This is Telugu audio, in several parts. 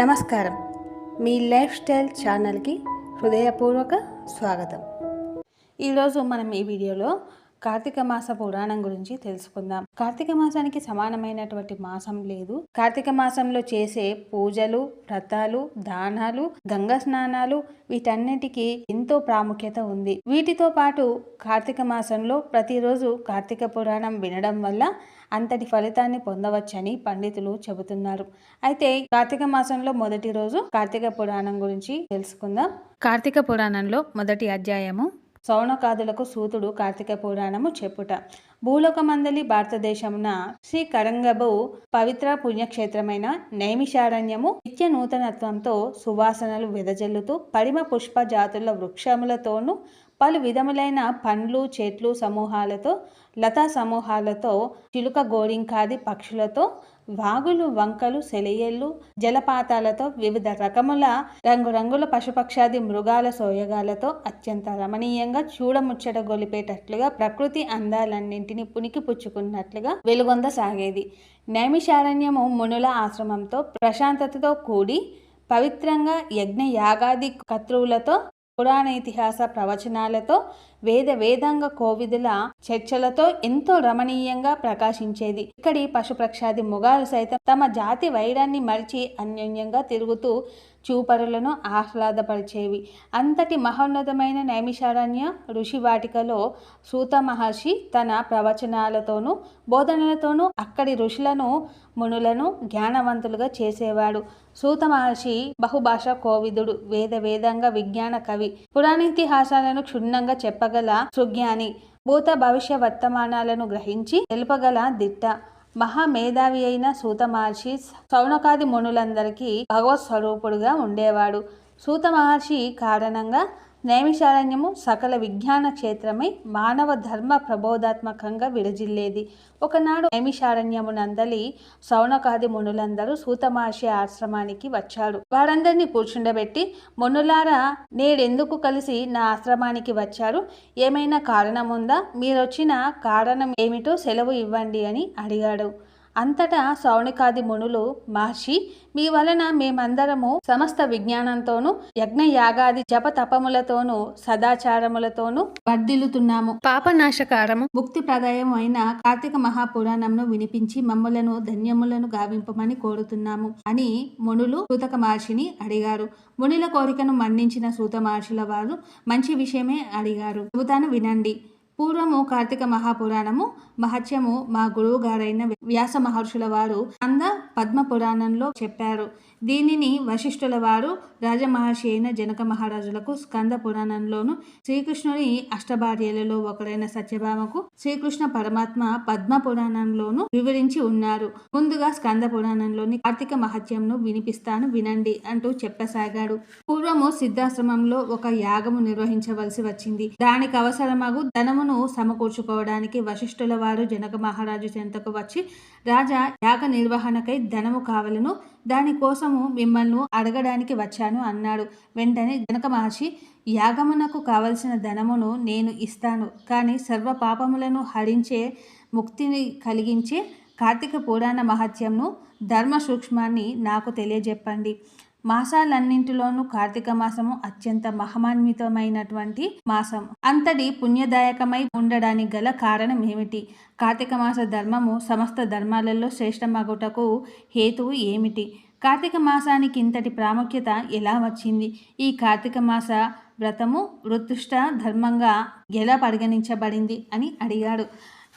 నమస్కారం. మీ లైఫ్ స్టైల్ ఛానల్కి హృదయపూర్వక స్వాగతం. ఈరోజు మనం ఈ వీడియోలో కార్తీక మాస పురాణం గురించి తెలుసుకుందాం. కార్తీక మాసానికి సమానమైనటువంటి మాసం లేదు. కార్తీక మాసంలో చేసే పూజలు వ్రతాలు దానాలు గంగా స్నానాలు వీటన్నిటికీ ఎంతో ప్రాముఖ్యత ఉంది. వీటితో పాటు కార్తీక మాసంలో ప్రతిరోజు కార్తీక పురాణం వినడం వల్ల అంతటి ఫలితాన్ని పొందవచ్చని పండితులు చెబుతున్నారు. అయితే కార్తీక మాసంలో మొదటి రోజు కార్తీక పురాణం గురించి తెలుసుకుందాం. కార్తీక పురాణంలో మొదటి అధ్యాయము సౌనకాదులకు సూతుడు కార్తీక పురాణము చెప్పుట. భూలోకమందలి భారతదేశమున శ్రీ కరంగబు పవిత్ర పుణ్యక్షేత్రమైన నైమిషారణ్యము నిత్య నూతనత్వంతో సువాసనలు వెదజల్లుతూ పరిమ పుష్ప జాతుల వృక్షములతోనూ పలు విధములైన పండ్లు చెట్లు సమూహాలతో లతా సమూహాలతో చిలుక గోరింకాది పక్షులతో వాగులు వంకలు సెలయేళ్ళు జలపాతాలతో వివిధ రకముల రంగురంగుల పశుపక్షాది మృగాల సోయగాలతో అత్యంత రమణీయంగా చూడముచ్చట గొలిపేటట్లుగా ప్రకృతి అందాలన్నింటినీ పునికి పుచ్చుకున్నట్లుగా వెలుగొంద సాగేది. నైమిషారణ్యము మునుల ఆశ్రమంతో ప్రశాంతతతో కూడి పవిత్రంగా యజ్ఞ యాగాది కత్రువులతో పురాణ ఇతిహాస ప్రవచనాలతో వేద వేదాంగ కోవిదుల చర్చలతో ఎంతో రమణీయంగా ప్రకాశించేది. ఇక్కడి పశుప్రక్షాది మొగాలు సైతం తమ జాతి వైరాన్ని మరిచి అన్యోన్యంగా తిరుగుతూ చూపరులను ఆహ్లాదపరిచేవి. అంతటి మహోన్నతమైన నైమిషారణ్య ఋషివాటికలో సూత మహర్షి తన ప్రవచనాలతోనూ బోధనలతోనూ అక్కడి ఋషులను మునులను జ్ఞానవంతులుగా చేసేవాడు. సూత మహర్షి బహుభాష కోవిదుడు వేద వేదంగా విజ్ఞాన కవి. పురాణితిహాసాలను క్షుణ్ణంగా చెప్పగల సుజ్ఞాని భూత భవిష్య వర్తమానాలను గ్రహించి తెలుపగల దిట్ట. మహామేధావి అయిన సూత మహర్షి సౌనకాది మునులందరికీ భగవత్ స్వరూపుడుగా ఉండేవాడు. సూత మహర్షి కారణంగా నైమిషారణ్యము సకల విజ్ఞాన క్షేత్రమై మానవ ధర్మ ప్రబోధాత్మకంగా విడజిల్లేది. ఒకనాడు నైమిషారణ్యమునందలి సౌనకాది మునులందరూ సూతమాషి ఆశ్రమానికి వచ్చారు. వారందరినీ కూర్చుండబెట్టి మునులారా నేడెందుకు కలిసి నా ఆశ్రమానికి వచ్చారు? ఏమైనా కారణం ఉందా మీరొచ్చిన కారణం ఏమిటో సెలవు ఇవ్వండి అని అడిగాడు. అంతటా సౌనికాది మునులు మహర్షి మీ వలన మేమందరము సమస్త విజ్ఞానంతోనూ యజ్ఞ యాగాది జప తపములతోనూ సదాచారములతోనూ వర్ధిల్లుతున్నాము. పాపనాశకారము ముక్తి ప్రదాయం అయిన కార్తీక మహాపురాణంను వినిపించి మమ్మలను ధన్యములను గావింపమని కోరుతున్నాము అని మునులు సూతక మహర్షిని అడిగారు. మునుల కోరికను మన్నించిన సూత మహర్షుల వారు మంచి విషయమే అడిగారు. చెబుతాను వినండి. పూర్వము కార్తీక మహాపురాణము మహత్యము మా గురువు గారైన వ్యాస మహర్షుల వారు అంద పద్మ పురాణంలో చెప్పారు. దీనిని వశిష్ఠుల వారు రాజమహర్షి అయిన జనక మహారాజులకు స్కంద పురాణంలోను శ్రీకృష్ణుని అష్టభార్యలలో ఒకరైన సత్యభామకు శ్రీకృష్ణ పరమాత్మ పద్మ పురాణంలోను వివరించి ఉన్నారు. ముందుగా స్కంద పురాణంలోని కార్తీక మహత్యంను వినిపిస్తాను వినండి అంటూ చెప్పసాగాడు. పూర్వము సిద్ధాశ్రమంలో ఒక యాగము నిర్వహించవలసి వచ్చింది. దానికి అవసరమగు ధనమును సమకూర్చుకోవడానికి వశిష్ఠుల వారు జనక మహారాజు చెంతకు వచ్చి రాజా యాగ నిర్వహణకై ధనము కావలను దానికోసము మిమ్మల్ని అడగడానికి వచ్చాను అన్నాడు. వెంటనే జనక మహర్షి యాగమునకు కావలసిన ధనమును నేను ఇస్తాను కానీ సర్వ పాపములను హరించే ముక్తిని కలిగించే కార్తీక పురాణ మహత్యంను ధర్మ సూక్ష్మాన్ని నాకు తెలియజెప్పండి. మాసాలన్నింటిలోనూ కార్తీక మాసము అత్యంత మహమాన్వితమైనటువంటి మాసం. అంతటి పుణ్యదాయకమై ఉండడానికి గల కారణం ఏమిటి? కార్తీక మాస ధర్మము సమస్త ధర్మాలలో శ్రేష్టమగుటకు హేతువు ఏమిటి? కార్తీక మాసానికి ఇంతటి ప్రాముఖ్యత ఎలా వచ్చింది? ఈ కార్తీక మాస వ్రతము ఋతుష్ట ధర్మంగా ఎలా పరిగణించబడింది అని అడిగాడు.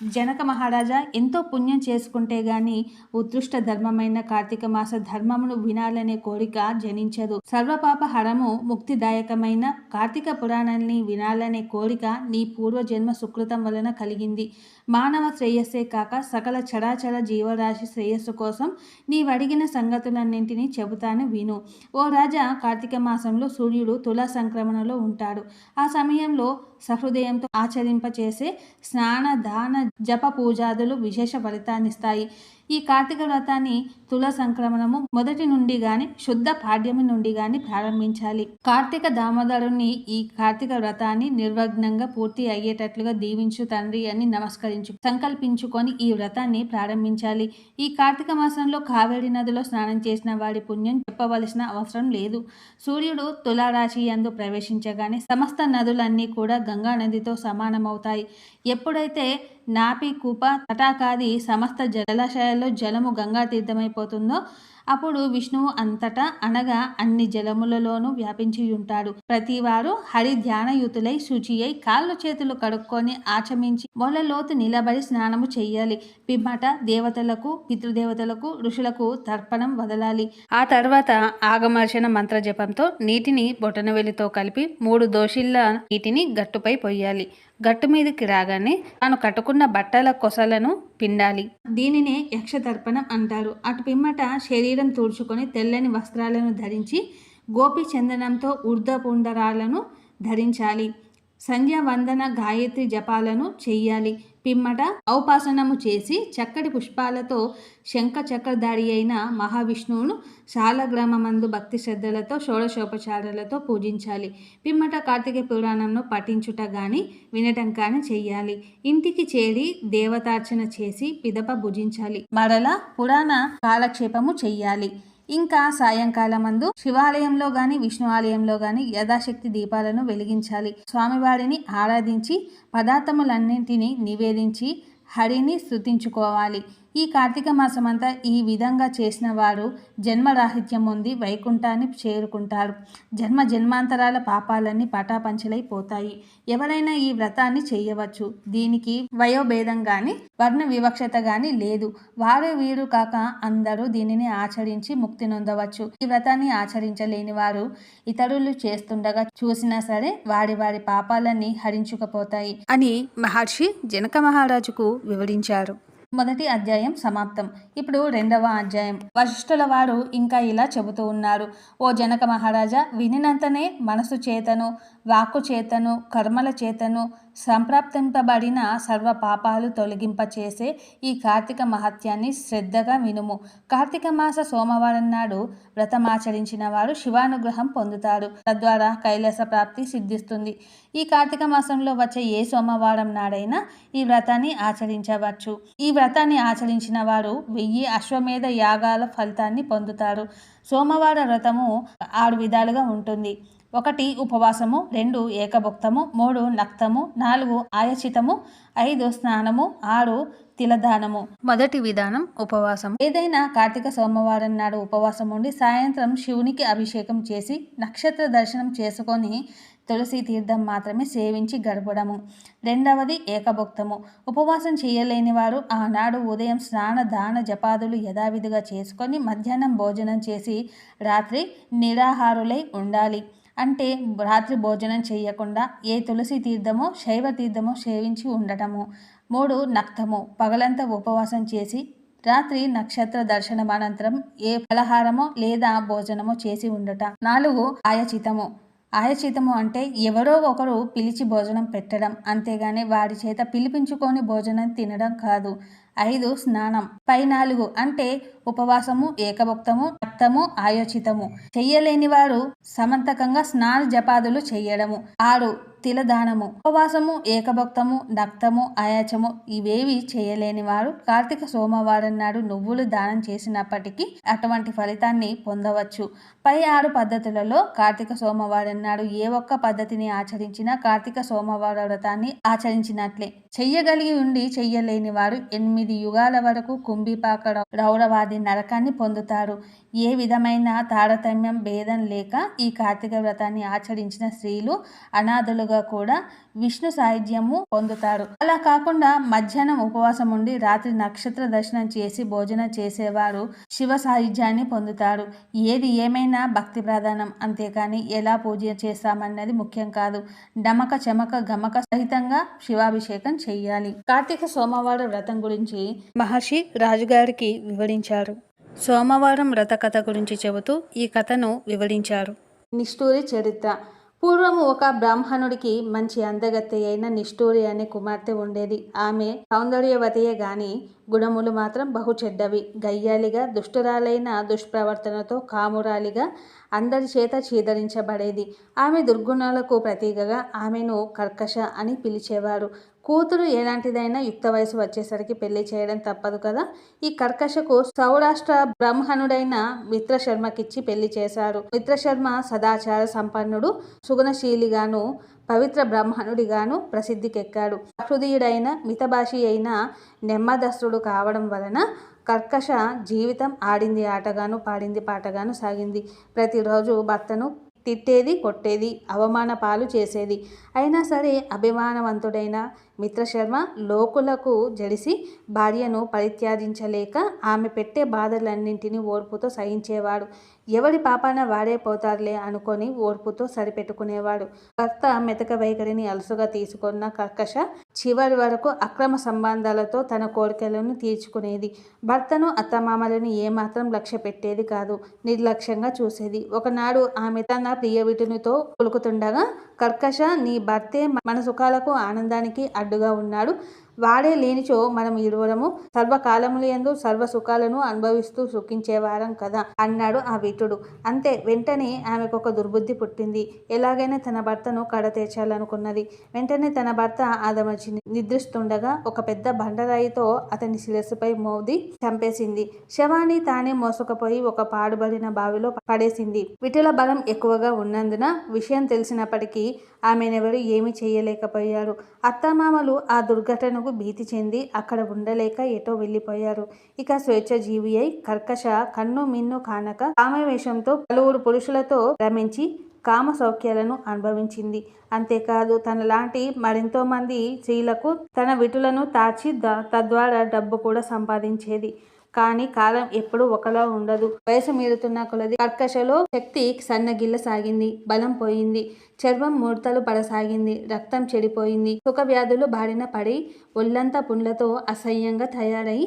జనక మహారాజా ఎంతో పుణ్యం చేసుకుంటే గాని ఉత్కృష్ట ధర్మమైన కార్తీక మాస ధర్మమును వినాలనే కోరిక జనించదు. సర్వపాప హరము ముక్తిదాయకమైన కార్తీక పురాణాన్ని వినాలనే కోరిక నీ పూర్వజన్మ సుకృతం వలన కలిగింది. మానవ శ్రేయస్సే కాక సకల చరాచర జీవరాశి శ్రేయస్సు కోసం నీవడిగిన సంగతులన్నింటినీ చెబుతాను విను. ఓ రాజా కార్తీక మాసంలో సూర్యుడు తులా సంక్రమణలో ఉంటాడు. ఆ సమయంలో సహృదయంతో ఆచరింపచేసే స్నాన దాన జప పూజాదులు విశేష ఫలితాన్నిస్తాయి. ఈ కార్తీక వ్రతాన్ని తుల సంక్రమణము మొదటి నుండి గాని శుద్ధ పాడ్యమి నుండి గాని ప్రారంభించాలి. కార్తీక దామోదరుని ఈ కార్తీక వ్రతాన్ని నిర్వగ్నంగా పూర్తి అయ్యేటట్లుగా దీవించు తండ్రి అని నమస్కరించు సంకల్పించుకొని ఈ వ్రతాన్ని ప్రారంభించాలి. ఈ కార్తీక మాసంలో కావేరి నదిలో స్నానం చేసిన వాడి పుణ్యం చెప్పవలసిన అవసరం లేదు. సూర్యుడు తులారాశి యందు ప్రవేశించగానే సమస్త నదులన్నీ కూడా గంగా నదితో సమానమవుతాయి. ఎప్పుడైతే నాపి కూప తటాకాది సమస్త జలాశయాలు గంగలో జలము గంగా తీర్థమైపోతుందో అప్పుడు విష్ణువు అంతటా అనగా అన్ని జలములలోనూ వ్యాపించి ఉంటాడు ప్రతివారు హరి ధ్యానయుతులై శుచి అయి కాళ్ళు చేతులు కడుక్కొని ఆచమించి మొలలోతు నిలబడి స్నానము చేయాలి పిమ్మట దేవతలకు పితృదేవతలకు ఋషులకు తర్పణం వదలాలి. ఆ తర్వాత ఆగమర్షణ మంత్ర జపంతో నీటిని బొటనవెలితో కలిపి మూడు దోషిళ్ళ నీటిని గట్టుపై పొయ్యాలి. గట్టు మీదకి రాగానే తాను కట్టుకున్న బట్టల కొసలను పిండాలి. దీనినే యక్షతర్పణం అంటారు. అటు పిమ్మట శరీరం తుడుచుకొని తెల్లని వస్త్రాలను ధరించి గోపి చందనంతో ఊర్ధపుండరాలను ధరించాలి. సంధ్యావందన గాయత్రి జపాలను చెయ్యాలి పిమ్మట ఔపాసనము చేసి చక్కటి పుష్పాలతో శంఖ చక్రధారి అయిన మహావిష్ణువును శాలగ్రామమందు భక్తి శ్రద్ధలతో షోడశోపచారాలతో పూజించాలి. పిమ్మట కార్తీక పురాణంను పఠించుట కానీ వినటం కానీ చెయ్యాలి ఇంటికి చేరి దేవతార్చన చేసి పిదప భుజించాలి. మరల పురాణ కాలక్షేపము చెయ్యాలి ఇంకా సాయంకాలమందు శివాలయంలో గాని విష్ణు ఆలయంలో గాని యథాశక్తి దీపాలను వెలిగించాలి. స్వామివారిని ఆరాధించి పదార్థములన్నింటినీ నివేదించి హరిని స్థుతించుకోవాలి ఈ కార్తీక మాసమంతా ఈ విధంగా చేసిన వారు జన్మరాహిత్యం ఉంది వైకుంఠాన్ని చేరుకుంటారు. జన్మ జన్మాంతరాల పాపాలన్నీ పటాపంచలైపోతాయి ఎవరైనా ఈ వ్రతాన్ని చేయవచ్చు. దీనికి వయోభేదం కానీ వర్ణ వివక్షత కానీ లేదు. వారు వీరు కాక అందరూ దీనిని ఆచరించి ముక్తి నొందవచ్చు. ఈ వ్రతాన్ని ఆచరించలేని వారు ఇతరులు చేస్తుండగా చూసినా సరే వారి వారి పాపాలన్నీ హరించుకపోతాయి అని మహర్షి జనక మహారాజుకు వివరించారు. మొదటి అధ్యాయం సమాప్తం. ఇప్పుడు రెండవ అధ్యాయం. వశిష్ఠుల వారు ఇంకా ఇలా చెబుతూ ఉన్నారు. ఓ జనక మహారాజా వినినంతనే మనసు చేతను. వాక్కు చేతను కర్మల చేతను సంప్రాప్తింపబడిన సర్వ పాపాలు తొలగింపచేసే ఈ కార్తీక మహత్యాన్ని శ్రద్ధగా వినుము. కార్తీక మాస సోమవారం నాడు వ్రతమాచరించిన వారు శివానుగ్రహం పొందుతారు. తద్వారా కైలాస ప్రాప్తి సిద్ధిస్తుంది. ఈ కార్తీక మాసంలో వచ్చే ఏ సోమవారం నాడైనా ఈ వ్రతాన్ని ఆచరించవచ్చు. ఈ వ్రతాన్ని ఆచరించిన వారు వెయ్యి అశ్వమేధ యాగాల ఫలితాన్ని పొందుతారు. సోమవార వ్రతము ఆరు విధాలుగా ఉంటుంది. ఒకటి ఉపవాసము రెండు ఏకభుక్తము మూడు నక్తము నాలుగు ఆయచితము ఐదు స్నానము ఆరు తిలదానము. మొదటి విధానం ఉపవాసం ఏదైనా కార్తీక సోమవారం నాడు ఉపవాసం ఉండి సాయంత్రం శివునికి అభిషేకం చేసి నక్షత్ర దర్శనం చేసుకొని తులసి తీర్థం మాత్రమే సేవించి గడపడము. రెండవది ఏకభుక్తము. ఉపవాసం చేయలేని వారు ఆనాడు ఉదయం స్నాన దాన జపాదులు యథావిధిగా చేసుకొని మధ్యాహ్నం భోజనం చేసి రాత్రి నిరాహారులై ఉండాలి. అంటే రాత్రి భోజనం చేయకుండా ఏ తులసి తీర్థమో శైవ తీర్థమో సేవించి ఉండటము. మూడు నక్తము. పగలంతా ఉపవాసం చేసి రాత్రి నక్షత్ర దర్శనం అనంతరం ఏ ఫలహారమో లేదా భోజనమో చేసి ఉండట. నాలుగు ఆయచితము. ఆయచితము అంటే ఎవరో ఒకరు పిలిచి భోజనం పెట్టడం అంతేగాని వారి చేత పిలిపించుకొని భోజనం తినడం కాదు. ఐదు స్నానం. పై నాలుగు అంటే ఉపవాసము ఏకభక్తము రక్తము ఆయోచితము. చెయ్యలేని వారు సమంతకంగా స్నాన జపాదులు చేయడము ఆరు తిలదానము ఉపవాసము ఏకభక్తము నక్తము అయాచము ఇవేవి చేయలేని వారు కార్తీక సోమవారం నాడు నువ్వులు దానం చేసినప్పటికీ అటువంటి ఫలితాన్ని పొందవచ్చు. పై ఆరు పద్ధతులలో కార్తీక సోమవారం నాడు ఏ ఒక్క పద్ధతిని ఆచరించినా కార్తీక సోమవార వ్రతాన్ని ఆచరించినట్లే. చెయ్యగలిగి ఉండి చెయ్యలేని వారు ఎనిమిది యుగాల వరకు కుంభిపాక రౌరవాది నరకాన్ని పొందుతారు. ఏ విధమైన తారతమ్యం భేదం లేక ఈ కార్తీక వ్రతాన్ని ఆచరించిన స్త్రీలు అనాథులుగా కూడా విష్ణు సాహిత్యము పొందుతారు. అలా కాకుండా మధ్యాహ్నం ఉపవాసం ఉండి రాత్రి నక్షత్ర దర్శనం చేసి భోజనం చేసేవారు శివ సాహిత్యాన్ని పొందుతారు. ఏది ఏమైనా భక్తి ప్రధానం అంతేకాని ఎలా పూజ చేస్తామన్నది ముఖ్యం కాదు. డమక చెమక గమక సహితంగా శివాభిషేకం చెయ్యాలి కార్తీక సోమవారం వ్రతం గురించి మహర్షి రాజుగారికి వివరించారు. సోమవారం వ్రత కథ గురించి చెబుతూ ఈ కథను వివరించారు. నిష్ఠూరి చరిత్ర. పూర్వము ఒక బ్రాహ్మణుడికి మంచి అందగత్తె అయిన నిష్ఠూరి అనే కుమార్తె ఉండేది. ఆమె సౌందర్యవతియే గాని గుణములు మాత్రం బహు చెడ్డవి. గయ్యాలిగా దుష్టురాలైన దుష్ప్రవర్తనతో కామురాలిగా అందరి చేత చీదరించబడేది. ఆమె దుర్గుణాలకు ప్రతీకగా ఆమెను కర్కశ అని పిలిచేవారు. కూతురు ఎలాంటిదైనా యుక్త వయసు వచ్చేసరికి పెళ్ళి చేయడం తప్పదు కదా. ఈ కర్కశకు సౌరాష్ట్ర బ్రాహ్మణుడైన మిత్రశర్మకిచ్చి పెళ్ళి చేశారు. మిత్రశర్మ సదాచార సంపన్నుడు సుగుణశీలిగాను పవిత్ర బ్రాహ్మణుడిగాను ప్రసిద్ధికెక్కాడు. హృదయుడైన మితభాషి అయిన నెమ్మదస్త్రుడు కావడం వలన కర్కశ జీవితం ఆడింది ఆటగాను పాడింది పాటగాను సాగింది. ప్రతిరోజు భర్తను తిట్టేది కొట్టేది అవమాన పాలు చేసేది. అయినా సరే అభిమానవంతుడైన మిత్రశర్మ లోకులకు జడిసి భార్యను పరిత్యాజించలేక ఆమె పెట్టే బాధలన్నింటినీ ఓర్పుతో సహించేవాడు. ఎవరి పాపాన వాడే పోతారులే అనుకొని ఓర్పుతో సరిపెట్టుకునేవాడు. భర్త మెతక వైఖరిని అలసుగా తీసుకున్న కర్కశ చివరి వరకు అక్రమ సంబంధాలతో తన కోరికలను తీర్చుకునేది. భర్తను అత్తమామలను ఏమాత్రం లక్ష్య పెట్టేది కాదు నిర్లక్ష్యంగా చూసేది. ఒకనాడు ఆమె తన ప్రియవిటునితో కొలుకుతుండగా కర్కశ నీ భర్తే మన సుఖాలకు ఆనందానికి అడ్డుగా ఉన్నాడు. వాడే లేనిచో మనం ఇరువురము సర్వకాలములు ఎందు సర్వ సుఖాలను అనుభవిస్తూ సుఖించేవారం కదా అన్నాడు ఆ విటుడు. అంతే వెంటనే ఆమెకు ఒక దుర్బుద్ధి పుట్టింది. ఎలాగైనా తన భర్తను కడతేర్చాలనుకున్నది వెంటనే తన భర్త ఆదమర్చి నిద్రిస్తుండగా ఒక పెద్ద బండరాయితో అతని శిరస్సుపై మోది చంపేసింది. శవాన్ని తానే మోసకపోయి ఒక పాడుబడిన బావిలో పడేసింది. విటుల బలం ఎక్కువగా ఉన్నందున విషయం తెలిసినప్పటికీ ఆమెనెవరు ఏమీ చేయలేకపోయారు. అత్తమామలు ఆ దుర్ఘటనకు భీతి చెంది అక్కడ ఉండలేక ఎటో వెళ్ళిపోయారు. ఇక స్వేచ్ఛ జీవి అయి కర్కశ కన్ను మిన్ను కానక కామవేషంతో పలువురు పురుషులతో రమించి కామ సౌఖ్యాలను అనుభవించింది. అంతేకాదు తనలాంటి మరెంతో మంది స్త్రీలకు తన విటులను తాచి తద్వారా డబ్బు కూడా సంపాదించేది. కానీ కాలం ఎప్పుడు ఒకలా ఉండదు. వయసు మీరుతున్న కొలది కర్కశలో శక్తి సన్నగిల్ల సాగింది బలం పోయింది చర్మం ముడతలు పడసాగింది రక్తం చెడిపోయింది సుఖ వ్యాధులు బారిన పడి ఒళ్ళంతా పుండ్లతో అసహ్యంగా తయారై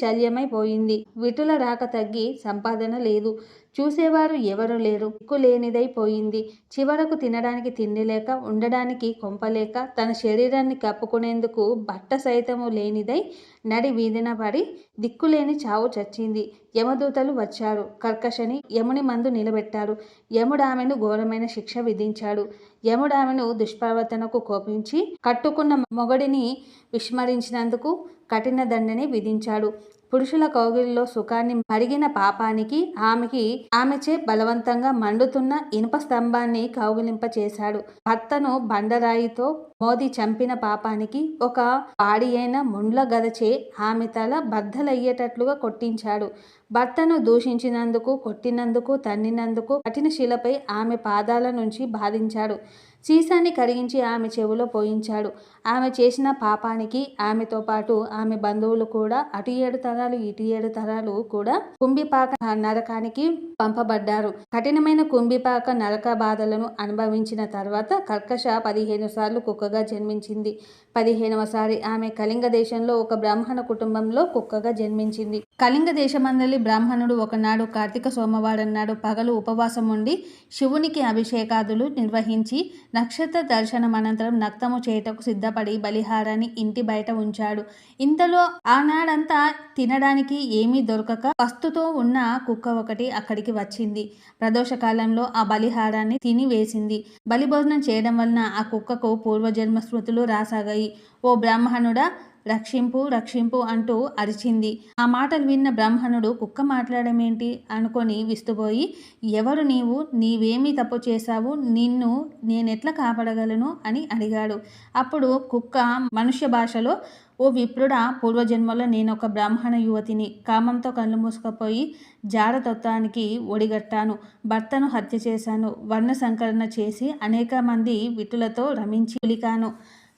శల్యమైపోయింది. విటుల రాక తగ్గి సంపాదన లేదు. చూసేవారు ఎవరు లేరు. లేనిదైపోయింది చివరకు తినడానికి తిండి లేక ఉండడానికి కొంపలేక తన శరీరాన్ని కప్పుకునేందుకు బట్ట సైతము లేనిదై నడి వీధిన పడి దిక్కులేని చావు చచ్చింది. యమదూతలు వచ్చారు. కర్కశని యముని మందు నిలబెట్టారు. యముడామెను ఘోరమైన శిక్ష విధించాడు. యముడామెను దుష్ప్రవర్తనకు కోపించి కట్టుకున్న మొగడిని విస్మరించినందుకు కఠిన దండని విధించాడు. పురుషుల కౌగిలిలో సుఖాన్ని మరిగిన పాపానికి ఆమెకి ఆమెచే బలవంతంగా మండుతున్న ఇనుప స్తంభాన్ని కౌగిలింపచేశాడు. భర్తను బండరాయితో మోది చంపిన పాపానికి ఒక పాడి అయిన ముండ్ల గదచే ఆమె తల బద్దలయ్యేటట్లుగా కొట్టించాడు. భర్తను దూషించినందుకు కొట్టినందుకు తన్నినందుకు కఠిన శిలపై ఆమె పాదాల నుంచి బాధించాడు. సీసాన్ని కరిగించి ఆమె చెవిలో పోయించాడు. ఆమె చేసిన పాపానికి ఆమెతో పాటు ఆమె బంధువులు కూడా అటు ఏడు తరాలు ఇటు ఏడు తరాలు కూడా కుంభిపాక నరకానికి పంపబడ్డారు. కఠినమైన కుంభిపాక నరక బాధలను అనుభవించిన తర్వాత కర్కశ పదిహేను సార్లు కుక్కగా జన్మించింది. పదిహేనవసారి ఆమె కళింగ దేశంలో ఒక బ్రాహ్మణ కుటుంబంలో కుక్కగా జన్మించింది. కళింగ దేశమందలి బ్రాహ్మణుడు ఒకనాడు కార్తీక సోమవారం నాడు పగలు ఉపవాసం ఉండి శివునికి అభిషేకాదులు నిర్వహించి నక్షత్ర దర్శనం అనంతరం నక్తము చేయటకు సిద్ధపడి బలిహారాన్ని ఇంటి బయట ఉంచాడు. ఇంతలో ఆనాడంతా తినడానికి ఏమీ దొరకక పస్తుతో ఉన్న కుక్క ఒకటి అక్కడికి వచ్చింది. ప్రదోషకాలంలో ఆ బలిహారాన్ని తిని వేసింది. బలిభోజనం చేయడం వలన ఆ కుక్కకు పూర్వజన్మ స్మృతులు రాసాగాయి. ఓ బ్రాహ్మణుడా రక్షింపు రక్షింపు అంటూ అరిచింది. ఆ మాటలు విన్న బ్రాహ్మణుడు కుక్క మాట్లాడమేంటి? అనుకొని విస్తుపోయి ఎవరు నీవు? నీవేమి తప్పు చేశావు? నిన్ను నేనెట్లా కాపాడగలను? అని అడిగాడు. అప్పుడు కుక్క మనుష్య భాషలో ఓ విప్రుడా పూర్వజన్మలో నేను ఒక బ్రాహ్మణ యువతిని. కామంతో కళ్ళు మూసుకుపోయి జారతత్వానికి ఒడిగట్టాను. భర్తను హత్య చేశాను. వర్ణ సంకలన చేసి అనేక మంది విటులతో రమించి పిలికాను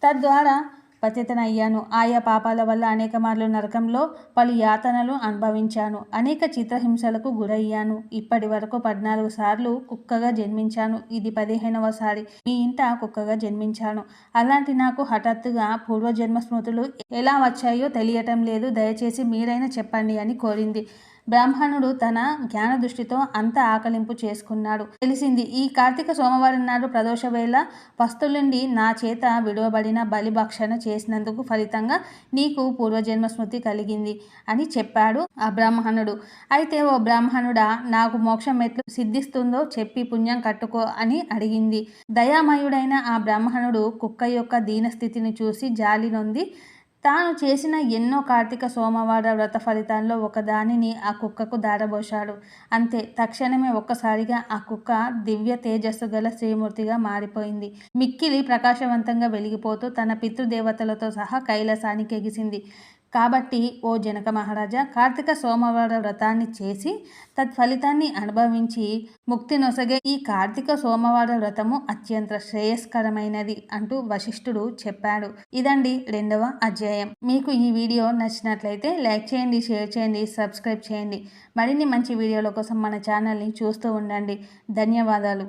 తద్వారా పతితనయ్యాను ఆయా పాపాల వల్ల అనేక మార్లు నరకంలో పలు యాతనలు అనుభవించాను. అనేక చిత్రహింసలకు గురయ్యాను. ఇప్పటి వరకు పద్నాలుగు సార్లు కుక్కగా జన్మించాను. ఇది పదిహేనవసారి మీ ఇంట కుక్కగా జన్మించాను. అలాంటి నాకు హఠాత్తుగా పూర్వజన్మ స్మృతులు ఎలా వచ్చాయో తెలియటం లేదు. దయచేసి మీరైనా చెప్పండి అని కోరింది. బ్రాహ్మణుడు తన జ్ఞాన దృష్టితో అంత ఆకలింపు చేసుకున్నాడు. తెలిసింది ఈ కార్తీక సోమవారం నాడు ప్రదోష వేళ పస్తులుండి నా చేత విడువబడిన బలిభక్షణ చేసినందుకు ఫలితంగా నీకు పూర్వజన్మ స్మృతి కలిగింది అని చెప్పాడు ఆ బ్రాహ్మణుడు. అయితే ఓ బ్రాహ్మణుడా నాకు మోక్షం ఎట్లు సిద్ధిస్తుందో చెప్పి పుణ్యం కట్టుకో అని అడిగింది. దయామయుడైన ఆ బ్రాహ్మణుడు కుక్క యొక్క దీనస్థితిని చూసి జాలి నొంది తాను చేసిన ఎన్నో కార్తీక సోమవార వ్రత ఫలితాల్లో ఒకదానిని ఆ కుక్కకు దారబోశాడు. అంతే తక్షణమే ఒక్కసారిగా ఆ కుక్క దివ్య తేజస్సు గల శ్రీమూర్తిగా మారిపోయింది. మిక్కిలి ప్రకాశవంతంగా వెలిగిపోతూ తన పితృదేవతలతో సహా కైలాసానికి ఎగిసింది. కాబట్టి ఓ జనక మహారాజా కార్తీక సోమవార వ్రతాన్ని చేసి తత్ఫలితాన్ని అనుభవించి ముక్తి నొసగే ఈ కార్తీక సోమవార వ్రతము అత్యంత శ్రేయస్కరమైనది అంటూ వశిష్ఠుడు చెప్పాడు. ఇదండి రెండవ అధ్యాయం. మీకు ఈ వీడియో నచ్చినట్లయితే లైక్ చేయండి షేర్ చేయండి సబ్స్క్రైబ్ చేయండి. మరిన్ని మంచి వీడియోల కోసం మన ఛానల్ని చూస్తూ ఉండండి. ధన్యవాదాలు.